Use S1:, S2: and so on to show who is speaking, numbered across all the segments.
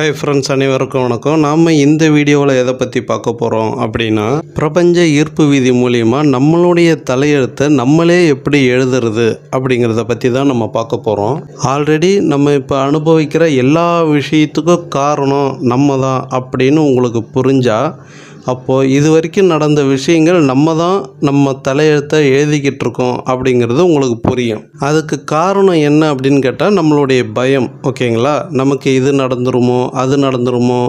S1: Hi friends அனைவருக்கும் வணக்கம். நாம் இந்த வீடியோவில் எதை பற்றி பார்க்க போகிறோம் அப்படின்னா பிரபஞ்ச ஈர்ப்பு விதி மூலிமா நம்மளுடைய தலையெழுத்தை நம்மளே எப்படி எழுதுறது அப்படிங்கிறத பற்றி தான் நம்ம பார்க்க போகிறோம் ஆல்ரெடி நம்ம இப்போ அனுபவிக்கிற எல்லா விஷயத்துக்கும் காரணம் நம்ம தான் அப்படின்னு உங்களுக்கு புரிஞ்சால் அப்போது இது வரைக்கும் நடந்த விஷயங்கள் நம்ம தான் நம்ம தலையெழுத்தை எழுதிக்கிட்டு இருக்கோம் அப்படிங்கிறது உங்களுக்கு புரியும். அதுக்கு காரணம் என்ன அப்படின்னு கேட்டால் நம்மளுடைய பயம் ஓகேங்களா? நமக்கு இது நடந்துருமோ அது நடந்துருமோ?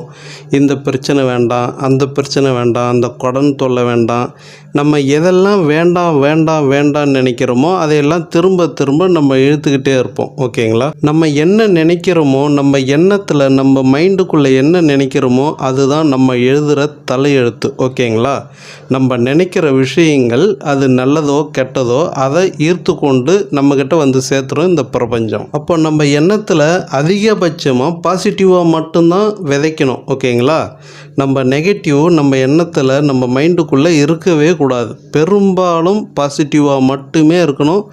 S1: இந்த பிரச்சனை வேண்டாம் அந்த பிரச்சனை வேண்டாம் அந்த கடன் தொல்லை வேண்டாம். நம்ம எதெல்லாம் வேண்டாம் வேண்டாம் வேண்டாம்னு நினைக்கிறோமோ அதையெல்லாம் திரும்ப திரும்ப நம்ம இழுத்துக்கிட்டே இருப்போம். ஓகேங்களா? நம்ம என்ன நினைக்கிறோமோ நம்ம எண்ணத்தில் நம்ம மைண்டுக்குள்ளே என்ன நினைக்கிறோமோ அதுதான் நம்ம எழுதுகிற தலையெழுத்து. ஓகேங்களா? நம்ம நினைக்கிற விஷயங்கள் அது நல்லதோ கெட்டதோ அதை ஈர்த்து கொண்டு நம்மக்கிட்ட வந்து சேர்த்துரும் இந்த பிரபஞ்சம். அப்போ நம்ம எண்ணத்தில் அதிகபட்சமாக பாசிட்டிவாக மட்டும்தான் விதைக்கணும். ஓகேங்களா? நம்ம நெகட்டிவ் நம்ம எண்ணத்தில் நம்ம மைண்டுக்குள்ளே இருக்கவே கூடாது பெரும்பாலும் பாசிட்டிவாக மட்டுமே இருக்கணும்.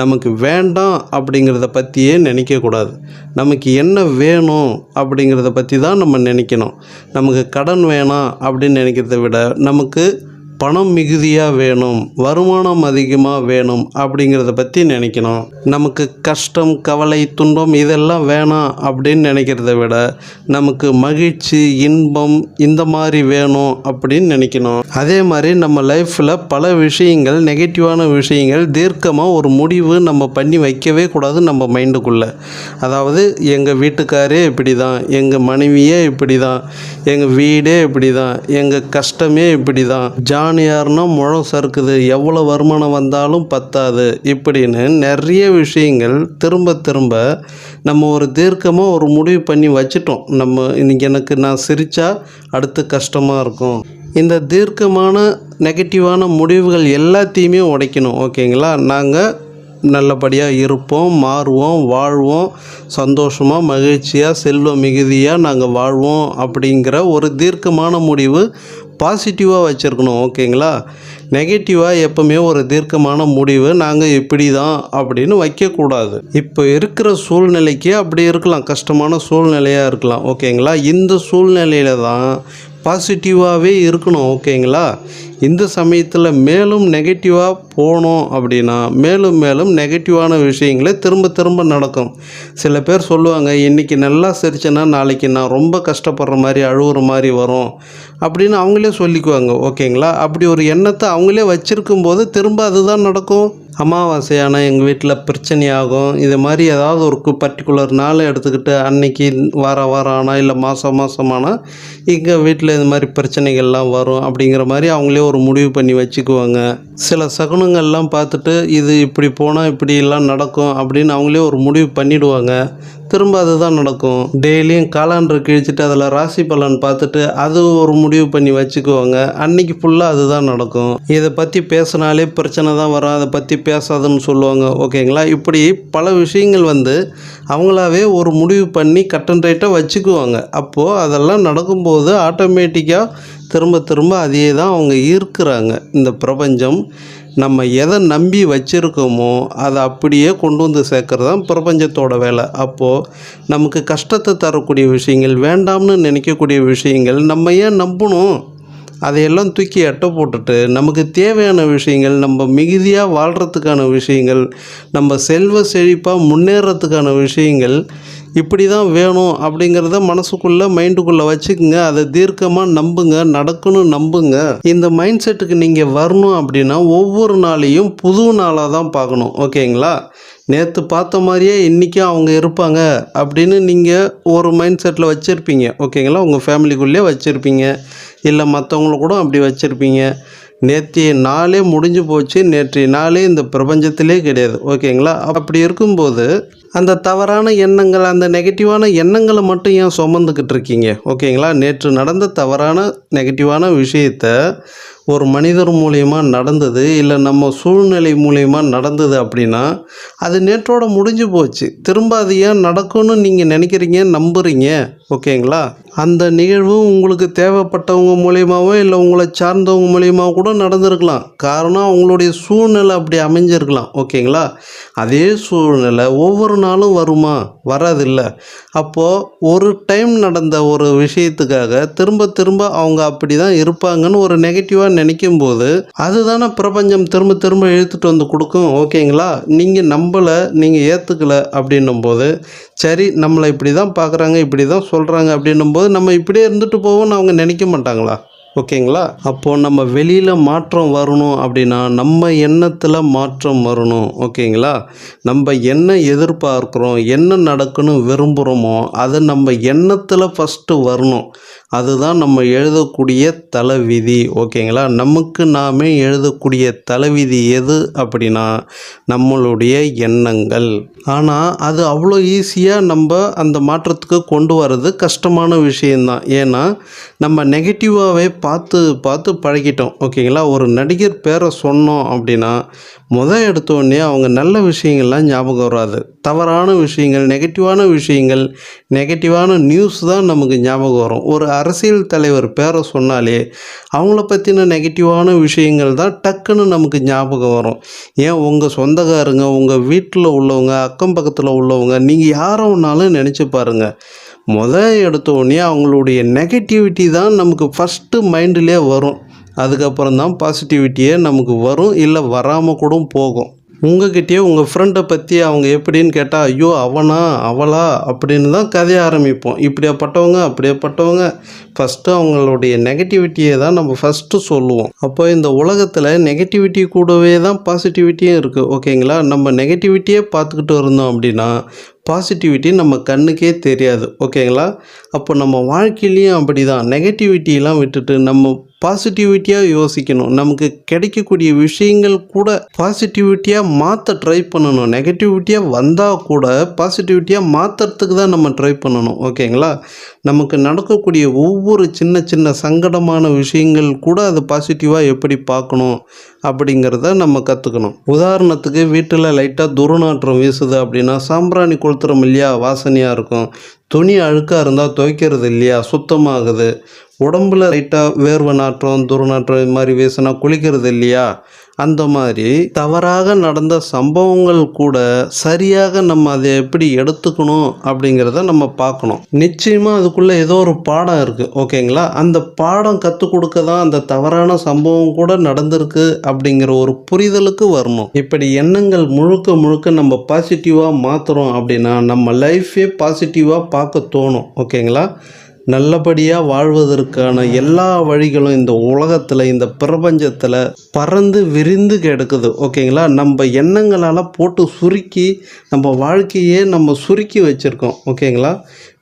S1: நமக்கு வேண்டாம் அப்படிங்கிறத பற்றியே நினைக்கக்கூடாது. நமக்கு என்ன வேணும் அப்படிங்கிறத பற்றி தான் நம்ம நினைக்கணும். நமக்கு கடன் வேணாம் அப்படின்னு நினைக்கிறத விட நமக்கு பணம் மிகுதியாக வேணும் வருமானம் அதிகமாக வேணும் அப்படிங்கிறத பற்றி நினைக்கணும். நமக்கு கஷ்டம் கவலை துன்பம் இதெல்லாம் வேணாம் அப்படின்னு நினைக்கிறத விட நமக்கு மகிழ்ச்சி இன்பம் இந்த மாதிரி வேணும் அப்படின்னு நினைக்கணும். அதே மாதிரி நம்ம லைஃப்பில் பல விஷயங்கள் நெகட்டிவான விஷயங்கள் தீர்க்கமாக ஒரு முடிவு நம்ம பண்ணி வைக்கவே கூடாது நம்ம மைண்டுக்குள்ளே. அதாவது எங்கள் வீட்டுக்காரே இப்படி தான் எங்கள் மனைவியே இப்படி தான் எங்கள் வீடே இப்படி தான் எங்கள் கஷ்டமே இப்படி தான் ஜானியார்னா முழம் சறுக்குது. எவ்வளோ வருமானம் வந்தாலும் பத்தாது. இப்படின்னு நிறைய விஷயங்கள் திரும்ப திரும்ப நம்ம ஒரு தீர்க்கமாக ஒரு முடிவு பண்ணி வச்சிட்டோம். நம்ம இன்னைக்கு எனக்கு நான் சிரித்தா அடுத்து கஷ்டமாக இருக்கும். இந்த தீர்க்கமான நெகட்டிவான முடிவுகள் எல்லாத்தையுமே உடைக்கணும். ஓகேங்களா? நாங்கள் நல்லபடியாக இருப்போம் மாறுவோம் வாழ்வோம். சந்தோஷமாக மகிழ்ச்சியாக செல்வ மிகுதியாக நாங்கள் வாழ்வோம் அப்படிங்கிற ஒரு தீர்க்கமான முடிவு பாசிட்டிவாக வச்சுருக்கணும் ஓகேங்களா? நெகட்டிவாக எப்போவுமே ஒரு தீர்க்கமான முடிவு நாங்கள் இப்படி தான் அப்படின்னு வைக்கக்கூடாது. இப்போ இருக்கிற சூழ்நிலைக்கு அப்படி இருக்கலாம் கஷ்டமான சூழ்நிலையாக இருக்கலாம் ஓகேங்களா? இந்த சூழ்நிலையில தான் பாசிட்டிவாகவே இருக்கணும் ஓகேங்களா? இந்த சமயத்தில் மேலும் நெகட்டிவாக போனோம் அப்படின்னா மேலும் மேலும் நெகட்டிவான விஷயங்களே திரும்ப திரும்ப நடக்கும். சில பேர் சொல்லுவாங்க இன்றைக்கி நல்லா சிரிச்சேன்னா நாளைக்கு நான் ரொம்ப கஷ்டப்படுற மாதிரி அழுகுற மாதிரி வரும். அப்படின்னு அவங்களே சொல்லிக்குவாங்க ஓகேங்களா? அப்படி ஒரு எண்ணத்தை அவங்களே வச்சுருக்கும் போது திரும்ப அதுதான் நடக்கும். அமாவாசையான எங்கள் வீட்டில் பிரச்சனையாகும். இது மாதிரி ஏதாவது ஒரு பர்டிகுலர் நாள் எடுத்துக்கிட்டு அன்னைக்கு வார வாரம் ஆனால் இல்லை மாதம் மாதமானால் எங்கள் வீட்டில் இது மாதிரி பிரச்சனைகள்லாம் வரும் அப்படிங்கிற மாதிரி அவங்களே ஒரு முடிவு பண்ணி வச்சுக்குவாங்க. சில சகுனங்கள்லாம் பார்த்துட்டு இது இப்படி போனால் இப்படிலாம் நடக்கும் அப்படின்னு அவங்களே ஒரு முடிவு பண்ணிவிடுவாங்க திரும்ப அதுதான் நடக்கும். டெய்லியும் காலாண்டர் கிழிச்சிட்டு அதில் ராசி பலன் பார்த்துட்டு அது ஒரு முடிவு பண்ணி வச்சுக்குவாங்க. அன்னைக்கு ஃபுல்லாக அதுதான் நடக்கும். இதை பற்றி பேசினாலே பிரச்சனை தான் வரும். அதை பற்றி பேசாதுன்னு சொல்லுவாங்க. ஓகேங்களா? இப்படி பல விஷயங்கள் வந்து அவங்களாவே ஒரு முடிவு பண்ணி கட்டன் ரைட்டாக வச்சுக்குவாங்க. அப்போது அதெல்லாம் நடக்கும்போது ஆட்டோமேட்டிக்காக திரும்ப திரும்ப அதையே தான் அவங்க ஈர்க்கிறாங்க. இந்த பிரபஞ்சம் நம்ம எதை நம்பி வச்சுருக்கோமோ அதை அப்படியே கொண்டு வந்து சேர்க்குறது தான் பிரபஞ்சத்தோட வேலை. அப்போது நமக்கு கஷ்டத்தை தரக்கூடிய விஷயங்கள் வேண்டாம்னு நினைக்கக்கூடிய விஷயங்கள் நம்ம ஏன் நம்பணும்? அதையெல்லாம் தூக்கி எட்ட போட்டுட்டு நமக்கு தேவையான விஷயங்கள் நம்ம மிகுதியாக வாழ்கிறதுக்கான விஷயங்கள் நம்ம செல்வ செழிப்பாக முன்னேறத்துக்கான விஷயங்கள் இப்படி தான் வேணும் அப்படிங்கிறத மனசுக்குள்ளே மைண்டுக்குள்ளே வச்சுக்கோங்க. அதை தீர்க்கமாக நம்புங்க நடக்கணும் நம்புங்க. இந்த மைண்ட் செட்டுக்கு நீங்கள் வரணும் அப்படின்னா ஒவ்வொரு நாளையும் புது நாளாக தான் பார்க்கணும். ஓகேங்களா? நேற்று பார்த்த மாதிரியே இன்றைக்கும் அவங்க இருப்பாங்க அப்படின்னு நீங்கள் ஒரு மைண்ட் செட்டில் வச்சுருப்பீங்க. ஓகேங்களா? உங்கள் ஃபேமிலிக்குள்ளேயே வச்சுருப்பீங்க. இல்லை மற்றவங்கள கூட அப்படி வச்சுருப்பீங்க. நேற்றைய நாளே முடிஞ்சு போச்சு. நேற்றைய நாளே இந்த பிரபஞ்சத்திலே கிடையாது. ஓகேங்களா? அப்படி இருக்கும்போது அந்த தவறான எண்ணங்கள் அந்த நெகட்டிவான எண்ணங்களை மட்டும் ஏன் சுமந்துக்கிட்டு இருக்கீங்க? ஓகேங்களா? நேற்று நடந்த தவறான நெகட்டிவான விஷயத்த ஒரு மனிதர் மூலியமாக நடந்தது இல்லை நம்ம சூழ்நிலை மூலியமாக நடந்தது அப்படின்னா அது நேற்றோட முடிஞ்சு போச்சு. திரும்ப அது ஏன் நடக்கும்னு நீங்கள் நினைக்கிறீங்க நம்புகிறீங்க ஓகேங்களா? அந்த நிகழ்வு உங்களுக்கு தேவைப்பட்டவங்க மூலியமாகவோ இல்லை உங்களை சார்ந்தவங்க மூலியமாக கூட நடந்திருக்கலாம். காரணம் அவங்களுடைய சூழ்நிலை அப்படி அமைஞ்சிருக்கலாம். ஓகேங்களா? அதே சூழ்நிலை ஒவ்வொரு நாளும் வருமா? வராதில்ல. அப்போது ஒரு டைம் நடந்த ஒரு விஷயத்துக்காக திரும்ப திரும்ப அவங்க அப்படி தான் இருப்பாங்கன்னு ஒரு நெகட்டிவாக நினைக்கும் போது அதுதானே பிரபஞ்சம் திரும்ப திரும்ப இழுத்துட்டு வந்து கொடுக்கும் ஓகேங்களா? நீங்கள் நம்பலை நீங்கள் ஏற்றுக்கல அப்படின்னும் போது சரி நம்மளை இப்படி தான் பார்க்குறாங்க இப்படி தான் சொல்கிறாங்க அப்படின்னும் போது நம்ம இப்படியே இருந்துட்டு போவோம்னு அவங்க நினைக்க மாட்டாங்களா? ஓகேங்களா? அப்போது நம்ம வெளியில் மாற்றம் வரணும் அப்படின்னா நம்ம எண்ணத்தில் மாற்றம் வரணும் ஓகேங்களா? நம்ம என்ன எதிர்பார்க்குறோம் என்ன நடக்குன்னு விரும்புகிறோமோ அது நம்ம எண்ணத்தில் ஃபஸ்ட்டு வரணும். அதுதான் நம்ம எழுதக்கூடிய தலைவிதி ஓகேங்களா? நமக்கு நாமே எழுதக்கூடிய தலைவிதி எது அப்படின்னா நம்மளுடைய எண்ணங்கள். ஆனால் அது அவ்வளோ ஈஸியாக நம்ம அந்த மாற்றத்துக்கு கொண்டு வர்றது கஷ்டமான விஷயந்தான் ஏன்னா நம்ம நெகட்டிவாகவே பார்த்து பார்த்து பழகிட்டோம் ஓகேங்களா? ஒரு நடிகர் பேரை சொன்னோம் அப்படின்னா முதல் எடுத்தோடனே அவங்க நல்ல விஷயங்கள்லாம் ஞாபகம் வராது. தவறான விஷயங்கள் நெகட்டிவான விஷயங்கள் நெகட்டிவான நியூஸ் தான் நமக்கு ஞாபகம் வரும். ஒரு அரசியல் தலைவர் பேரை சொன்னாலே அவங்கள பற்றின நெகட்டிவான விஷயங்கள் தான் டக்குன்னு நமக்கு ஞாபகம் வரும். ஏன்? உங்கள் சொந்தக்காரங்க உங்கள் வீட்டில் உள்ளவங்க அக்கம் பக்கத்தில் உள்ளவங்க நீங்கள் யாரை ஒன்றாலும் நினச்சி பாருங்கள் முத எடுத்த உடனே அவங்களுடைய நெகட்டிவிட்டி தான் நமக்கு ஃபஸ்ட்டு மைண்டிலே வரும். அதுக்கப்புறம் தான் பாசிட்டிவிட்டியே நமக்கு வரும் இல்லை வராமல் கூட போகும். உங்ககிட்டயே உங்கள் ஃப்ரெண்டை பற்றி அவங்க எப்படின்னு கேட்டால் ஐயோ அவனா அவளா? அப்படின்னு தான் கதைய ஆரம்பிப்போம். இப்படியாப்பட்டவங்க அப்படியாப்பட்டவங்க. ஃபஸ்ட்டு அவங்களுடைய நெகட்டிவிட்டியை தான் நம்ம ஃபஸ்ட்டு சொல்லுவோம். அப்போ இந்த உலகத்தில் நெகட்டிவிட்டி கூடவே தான் பாசிட்டிவிட்டியும் இருக்குது ஓகேங்களா? நம்ம நெகட்டிவிட்டியே பார்த்துக்கிட்டு இருந்தோம் அப்படின்னா பாசிட்டிவிட்டி நம்ம கண்ணுக்கே தெரியாது. ஓகேங்களா? அப்போ நம்ம வாழ்க்கையிலையும் அப்படி தான் நெகட்டிவிட்டியெலாம் விட்டுட்டு நம்ம பாசிட்டிவிட்டியாக யோசிக்கணும். நமக்கு கிடைக்கக்கூடிய விஷயங்கள் கூட பாசிட்டிவிட்டியாக மாற்ற ட்ரை பண்ணணும். நெகட்டிவிட்டியாக வந்தால் கூட பாசிட்டிவிட்டியாக மாற்றுறதுக்கு தான் நம்ம ட்ரை பண்ணணும். ஓகேங்களா நமக்கு நடக்கக்கூடிய ஒவ்வொரு சின்ன சின்ன சங்கடமான விஷயங்கள் கூட அது பாசிட்டிவாக எப்படி பார்க்கணும் அப்படிங்கிறத நம்ம கற்றுக்கணும் உதாரணத்துக்கு வீட்டில் லைட்டாக துர்நாற்றம் வீசுது அப்படின்னா சாம்பிராணி கொளுத்துறோம் இல்லையா வாசனையாக இருக்கும். துணி அழுக்காக இருந்தால் துவைக்கிறது இல்லையா? சுத்தமாகுது. உடம்புல லைட்டாக வேர்வை நாற்றம் துர்நாற்றம் இது மாதிரி வீசினா குளிக்கிறது இல்லையா? அந்த மாதிரி தவறாக நடந்த சம்பவங்கள் கூட சரியாக நம்ம அதை எப்படி எடுத்துக்கணும் அப்படிங்கிறத நம்ம பார்க்கணும். நிச்சயமாக அதுக்குள்ளே ஏதோ ஒரு பாடம் இருக்குது ஓகேங்களா? அந்த பாடம் கற்றுக் கொடுக்க தான் அந்த தவறான சம்பவம் கூட நடந்திருக்கு அப்படிங்கிற ஒரு புரிதலுக்கு வரணும். இப்படி எண்ணங்கள் முழுக்க முழுக்க நம்ம பாசிட்டிவாக மாற்றுறோம் அப்படின்னா நம்ம லைஃபே பாசிட்டிவாக பார்க்க தோணும் ஓகேங்களா? நல்லபடியாக வாழ்வதற்கான எல்லா வழிகளும் இந்த உலகத்தில் இந்த பிரபஞ்சத்தில் பறந்து விரிந்து கிடக்குது. ஓகேங்களா? நம்ம எண்ணங்களால் போட்டு சுருக்கி நம்ம வாழ்க்கையே நம்ம சுருக்கி வச்சுருக்கோம். ஓகேங்களா?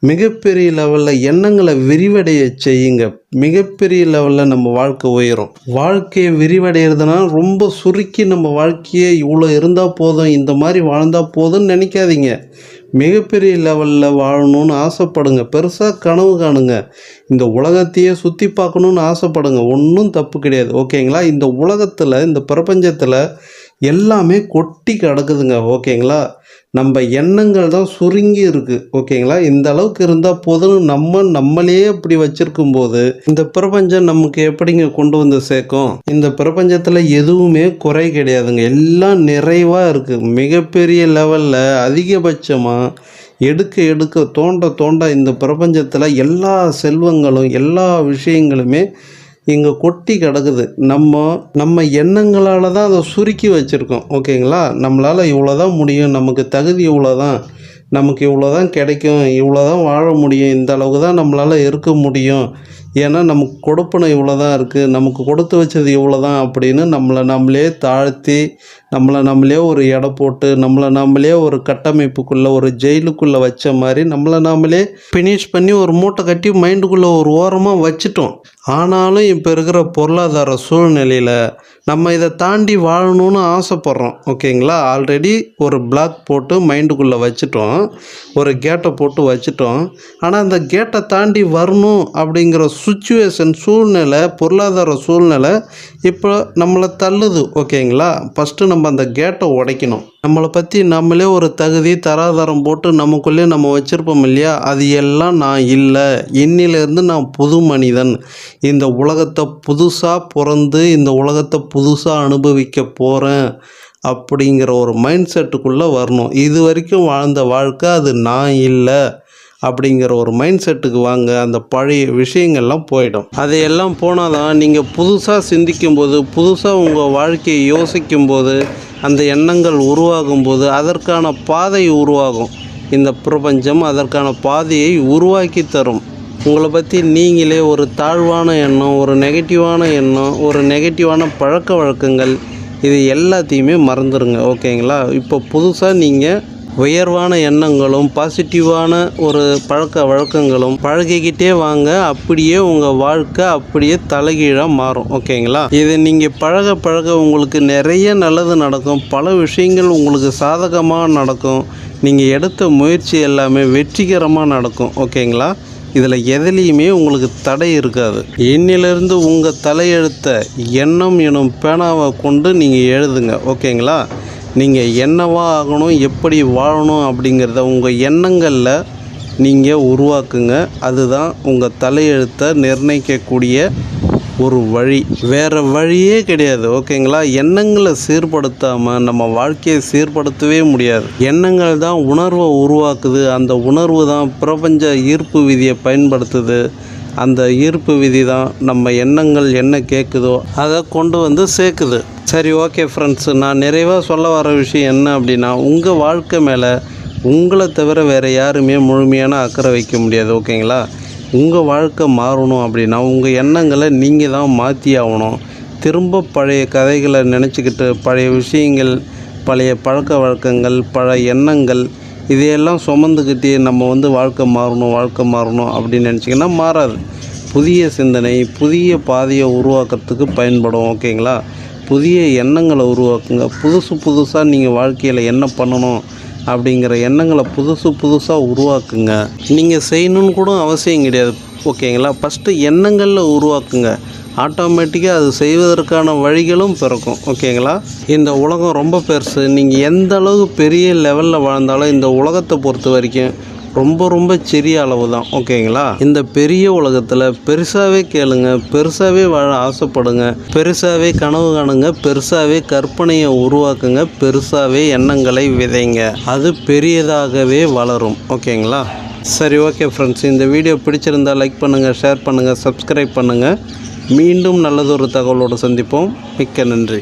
S1: மிகப்பெரிய லெவலில் எண்ணங்களை விரிவடைய செய்யுங்க. மிகப்பெரிய லெவலில் நம்ம வாழ்க்கை உயரும். வாழ்க்கையை விரிவடைகிறதுனா ரொம்ப சுருக்கி நம்ம வாழ்க்கையே இவ்வளோ இருந்தால் போதும் இந்த மாதிரி வாழ்ந்தால் போதும்னு நினைக்காதீங்க. மிகப்பெரிய லெவலில் வாழணும்னு ஆசைப்படுங்க. பெருசாக கனவு காணுங்க. இந்த உலகத்தையே சுற்றி பார்க்கணுன்னு ஆசைப்படுங்க. ஒன்றும் தப்பு கிடையாது. ஓகேங்களா இந்த உலகத்தில் இந்த பிரபஞ்சத்தில் எல்லாமே கொட்டி கிடக்குதுங்க. ஓகேங்களா நம்ம எண்ணங்கள் தான் சுருங்கி இருக்குது ஓகேங்களா இந்த அளவுக்கு இருந்தால் போதும் நம்ம நம்மளே அப்படி வச்சிருக்கும் போது இந்த பிரபஞ்சம் நமக்கு எப்படிங்க கொண்டு வந்து சேர்க்கும்? இந்த பிரபஞ்சத்தில் எதுவுமே குறை கிடையாதுங்க. எல்லாம் நிறைவாக இருக்குது மிகப்பெரிய லெவலில் அதிகபட்சமாக எடுக்க எடுக்க தோண்ட தோண்ட இந்த பிரபஞ்சத்தில் எல்லா செல்வங்களும் எல்லா விஷயங்களுமே இங்கே கொட்டி கிடக்குது. நம்ம நம்ம எண்ணங்களால் தான் அதை சுருக்கி வச்சுருக்கோம். ஓகேங்களா? நம்மளால் இவ்வளோ தான் முடியும். நமக்கு தகுதி இவ்வளோ தான் நமக்கு இவ்வளோ தான் கிடைக்கும். இவ்வளோ தான் வாழ முடியும். இந்த அளவுக்கு தான் நம்மளால் இருக்க முடியும். ஏன்னா நமக்கு கொடுப்பனை இவ்வளோ தான் இருக்குது நமக்கு கொடுத்து வச்சது இவ்வளோ தான் அப்படின்னு நம்மளை நம்மளே தாழ்த்தி நம்மளை நம்மளே ஒரு எடை போட்டு நம்மளை நம்மளே ஒரு கட்டமைப்புக்குள்ளே ஒரு ஜெயிலுக்குள்ளே வச்ச மாதிரி நம்மளை நாமளே ஃபினிஷ் பண்ணி ஒரு மூட்டை கட்டி மைண்டுக்குள்ளே ஒரு ஓரமாக வச்சுட்டோம். ஆனாலும் இப்போ இருக்கிற பொருளாதார சூழ்நிலையில் நம்ம இதை தாண்டி வாழணும்னு ஆசைப்பட்றோம் ஓகேங்களா? ஆல்ரெடி ஒரு பிளாக் போட்டு மைண்டுக்குள்ளே வச்சுட்டோம் ஒரு கேட்டை போட்டு வச்சுட்டோம். ஆனால் அந்த கேட்டை தாண்டி வரணும் அப்படிங்கிற சுச்சுவேஷன் சூழ்நிலை பொருளாதார சூழ்நிலை இப்போ நம்மளை தள்ளுது ஓகேங்களா? ஃபஸ்ட்டு நம்ம அந்த கேட்டை உடைக்கணும். நம்மளை பற்றி நம்மளே ஒரு தகுதி தராதரம் போட்டு நமக்குள்ளே நம்ம வச்சுருப்போம் இல்லையா? அது எல்லாம் நான் இல்லை. என்னிலேருந்து நான் புது மனிதன். இந்த உலகத்தை புதுசாக பிறந்து இந்த உலகத்தை புதுசாக அனுபவிக்க போகிறேன் அப்படிங்கிற ஒரு மைண்ட் செட்டுக்குள்ளே வரணும். இது வரைக்கும் வாழ்ந்த வாழ்க்கை அது நான் இல்லை அப்படிங்கிற ஒரு மைண்ட் செட்டுக்கு வாங்க அந்த பழைய விஷயங்கள்லாம் போயிடும். அதையெல்லாம் போனால் தான் நீங்கள் புதுசாக சிந்திக்கும் போது புதுசாக உங்கள் வாழ்க்கையை யோசிக்கும்போது அந்த எண்ணங்கள் உருவாகும் போது அதற்கான பாதை உருவாகும். இந்த பிரபஞ்சம் அதற்கான பாதையை உருவாக்கி தரும். உங்களை பற்றி நீங்களே ஒரு தாழ்வான எண்ணம் ஒரு நெகட்டிவான எண்ணம் ஒரு நெகட்டிவான பழக்க வழக்கங்கள் இது எல்லாத்தையுமே மறந்துடுங்க ஓகேங்களா? இப்போ புதுசாக நீங்கள் உயர்வான எண்ணங்களும் பாசிட்டிவான ஒரு பழக்க வழக்கங்களும் பழகிக்கிட்டே வாங்க அப்படியே உங்கள் வாழ்க்கை அப்படியே தலைகீழாக மாறும் ஓகேங்களா? இது நீங்கள் பழக பழக உங்களுக்கு நிறைய நல்லது நடக்கும் பல விஷயங்கள் உங்களுக்கு சாதகமாக நடக்கும் நீங்கள் எடுத்த முயற்சி எல்லாமே வெற்றிகரமாக நடக்கும் ஓகேங்களா? இதில் எதுலேயுமே உங்களுக்கு தடை இருக்காது. இன்னிலிருந்து உங்கள் தலையெழுத்த எண்ணம் எனும் பேனாவை கொண்டு நீங்கள் எழுதுங்க ஓகேங்களா? நீங்கள் என்னவா ஆகணும் எப்படி வாழணும் அப்படிங்கிறத உங்கள் எண்ணங்களில் நீங்கள் உருவாக்குங்க. அதுதான் உங்கள் தலையெழுத்தை நிர்ணயிக்கக்கூடிய ஒரு வழி. வேறு வழியே கிடையாது ஓகேங்களா? எண்ணங்களை சீர்படுத்தாமல் நம்ம வாழ்க்கையை சீர்படுத்தவே முடியாது. எண்ணங்கள் தான் உணர்வை உருவாக்குது. அந்த உணர்வு தான் பிரபஞ்ச ஈர்ப்பு விதியை பயன்படுத்துது. அந்த ஈர்ப்பு விதி தான் நம்ம எண்ணங்கள் என்ன கேட்குதோ அதை கொண்டு வந்து சேர்க்குது. சரி ஓகே ஃப்ரெண்ட்ஸ் நான் நிறைவாக சொல்ல வர விஷயம் என்ன அப்படின்னா உங்கள் வாழ்க்கை மேலே உங்களை தவிர வேறு யாருமே முழுமையான அக்கறை வைக்க முடியாது ஓகேங்களா உங்கள் வாழ்க்கை மாறணும் அப்படின்னா உங்கள் எண்ணங்களை நீங்கள் தான் மாற்றி ஆகணும். திரும்ப பழைய கதைகளை நினச்சிக்கிட்டு பழைய விஷயங்கள் பழைய பழக்க வழக்கங்கள் பழைய எண்ணங்கள் இதையெல்லாம் சுமந்துக்கிட்டே நம்ம வந்து வாழ்க்கை மாறணும் வாழ்க்கை மாறணும் அப்படின்னு நினச்சிங்கன்னா மாறாது. புதிய சிந்தனை புதிய பாதையை உருவாக்குறதுக்கு பயன்படும் ஓகேங்களா புதிய எண்ணங்களை உருவாக்குங்க. புதுசு புதுசாக நீங்கள் வாழ்க்கையில் என்ன பண்ணணும் அப்படிங்கிற எண்ணங்களை புதுசு புதுசாக உருவாக்குங்க. நீங்கள் செய்யணும்னு கூட அவசியம் கிடையாது. ஓகேங்களா? ஃபஸ்ட்டு எண்ணங்களில் உருவாக்குங்க. ஆட்டோமேட்டிக்காக அது செய்வதற்கான வழிகளும் பிறக்கும். ஓகேங்களா? இந்த உலகம் ரொம்ப பெருசு. நீங்கள் எந்த அளவு பெரிய லெவலில் வாழ்ந்தாலும் இந்த உலகத்தை பொறுத்த வரைக்கும் ரொம்ப ரொம்ப சிறிய அளவு தான் ஓகேங்களா? இந்த பெரிய உலகத்தில் பெருசாகவே கேளுங்க பெருசாகவே வாழ ஆசைப்படுங்க பெருசாகவே கனவு காணுங்க பெருசாகவே கற்பனையை உருவாக்குங்க பெருசாகவே எண்ணங்களை விதைங்க. அது பெரியதாகவே வளரும் ஓகேங்களா? சரி ஓகே ஃப்ரெண்ட்ஸ் இந்த வீடியோ பிடிச்சிருந்தா லைக் பண்ணுங்கள் ஷேர் பண்ணுங்கள் சப்ஸ்கிரைப் பண்ணுங்கள் மீண்டும் நல்லதொரு தகவலோடு சந்திப்போம். மிக்க நன்றி.